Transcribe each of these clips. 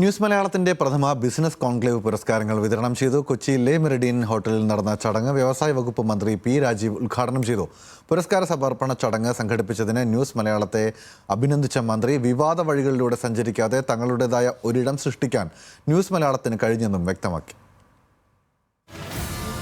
News മലയാളത്തിന്റെ പ്രഥമ business conclave പുരസ്കാരങ്ങൾ വിതരണം ചെയ്തു. കൊച്ചി ലേ മെറിഡിയൻ ഹോട്ടലിൽ നടന്ന ചടങ്ങ് വ്യവസായ വകുപ്പ് മന്ത്രി പി രാജീവ് ഉദ്ഘാടനം ചെയ്തു. പുരസ്കാര സമർപ്പണ ചടങ്ങ് സംഘടിപ്പിച്ചതിന് ന്യൂസ് മലയാളത്തെ അഭിനന്ദിച്ച മന്ത്രി വിവാദ വഴികളിലൂടെ സഞ്ചരിക്കാതെ തങ്ങളുടേതായ ഒരിടം സൃഷ്ടിക്കാൻ ന്യൂസ് മലയാളത്തിന് കഴിഞ്ഞെന്നും വ്യക്തമാക്കി.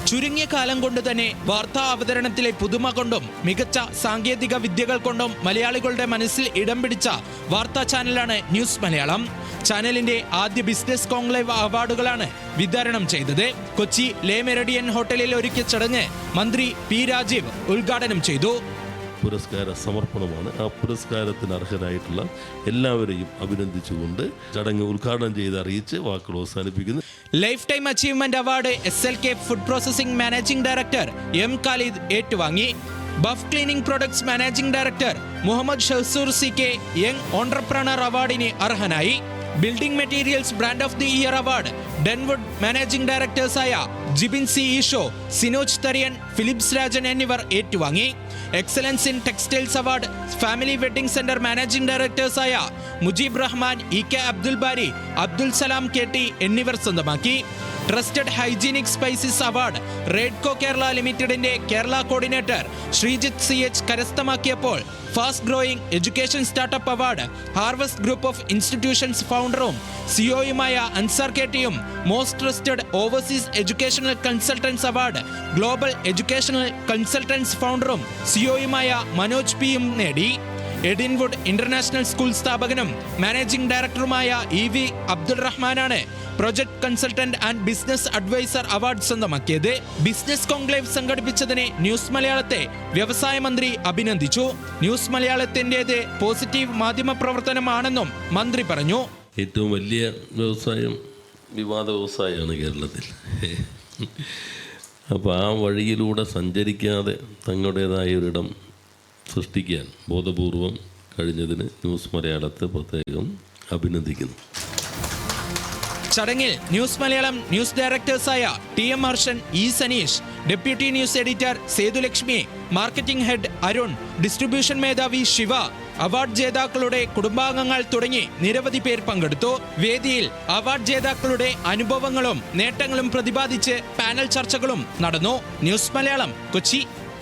ചുരുങ്ങിയ കാലം കൊണ്ട് തന്നെ വാർത്താ അവതരണത്തിലെ പുതുമ കൊണ്ടും മികച്ച സാങ്കേതിക വിദ്യകൾ കൊണ്ടും മലയാളികളുടെ മനസ്സിൽ ഇടം പിടിച്ച വാർത്താ ചാനലാണ് ന്യൂസ് മലയാളം. ചാനലിന്റെ ആദ്യ ബിസിനസ് കോൺക്ലേവ് അവാർഡുകളാണ് വിതരണം ചെയ്തത്. കൊച്ചി ലേ മെറഡിയൻ ഹോട്ടലിൽ ഒരുക്കിയ ചടങ്ങ് മന്ത്രി പി രാജീവ് ഉദ്ഘാടനം ചെയ്തു. പുരസ്കാര സമർപ്പണമാണ്. ആ പുരസ്കാരത്തിന് അർഹരായിട്ടുള്ള എല്ലാവരെയും അഭിനന്ദിച്ചുകൊണ്ട് ചടങ്ങ് ഉദ്ഘാടനം ചെയ്ത് അറിയിച്ച് വാക്കുകൾ അവസാനിപ്പിക്കുന്നു. Lifetime achievement award S L K food processing managing director M Khalid ഏറ്റുവാങ്ങി buff cleaning products managing director Muhammad Shahsoor C K young entrepreneur അവാർഡിന് അർഹനായി. Building materials brand of the year award Denwood managing ഡയറക്ടേഴ്സായ Jibin C Eesho Sinoj Thariyan Philips Rajan എന്നിവർ ഏറ്റുവാങ്ങി. Excellence in textiles award family wedding centre managing ഡയറക്ടേഴ്സായ Mujeeb Rahman E K Abdul Bari Abdul Salam K T എന്നിവർ സ്വന്തമാക്കി. Trusted hygienic spices award Redco Kerala ലിമിറ്റഡിന്റെ Kerala coordinator Sreejith C H കരസ്ഥമാക്കിയപ്പോൾ fast growing education startup award harvest group of institutions ഫൗണ്ടറും സിഒയുമായ Ansar K ടിയും most trusted overseas educational consultants award global educational consultants ഫൗണ്ടറും സിഒയുമായ മനോജ് പിയും നേടി. Edinwood international school സ്ഥാപകനും managing ഡയറക്ടറുമായ E V Abdul റഹ്മാനാണ് project consultant and business adviser award സ്വന്തമാക്കിയത്. Business conclave സംഘടിപ്പിച്ചതിനെ news മലയാളത്തെ വ്യവസായ മന്ത്രി അഭിനന്ദിച്ചു. ന്യൂസ് മലയാളത്തിന്റെത് പോസിറ്റീവ് മാധ്യമ പ്രവർത്തനമാണെന്നും മന്ത്രി പറഞ്ഞു. ഏറ്റവും വലിയ വ്യവസായം വിവാദ വ്യവസായമാണ് കേരളത്തിൽ. അപ്പോൾ ആ വഴിയിലൂടെ സഞ്ചരിക്കാതെ തങ്ങളുടേതായ ഒരിടം സൃഷ്ടിക്കാൻ ബോധപൂർവം കഴിഞ്ഞതിന് ന്യൂസ് മലയാളത്തെ പ്രത്യേകം അഭിനന്ദിക്കുന്നു. ചടങ്ങിൽ news Malayalam news ഡയറക്ടേഴ്സായ T M Harshan E Saneesh deputy news editor Sethulakshmi marketing head Arun distribution മേധാവി ശിവ അവാർഡ് ജേതാക്കളുടെ കുടുംബാംഗങ്ങൾ തുടങ്ങി നിരവധി പേർ പങ്കെടുത്തു. വേദിയിൽ അവാർഡ് ജേതാക്കളുടെ അനുഭവങ്ങളും നേട്ടങ്ങളും പ്രതിപാദിച്ച് പാനൽ ചർച്ചകളും നടന്നു. ന്യൂസ് മലയാളം കൊച്ചി.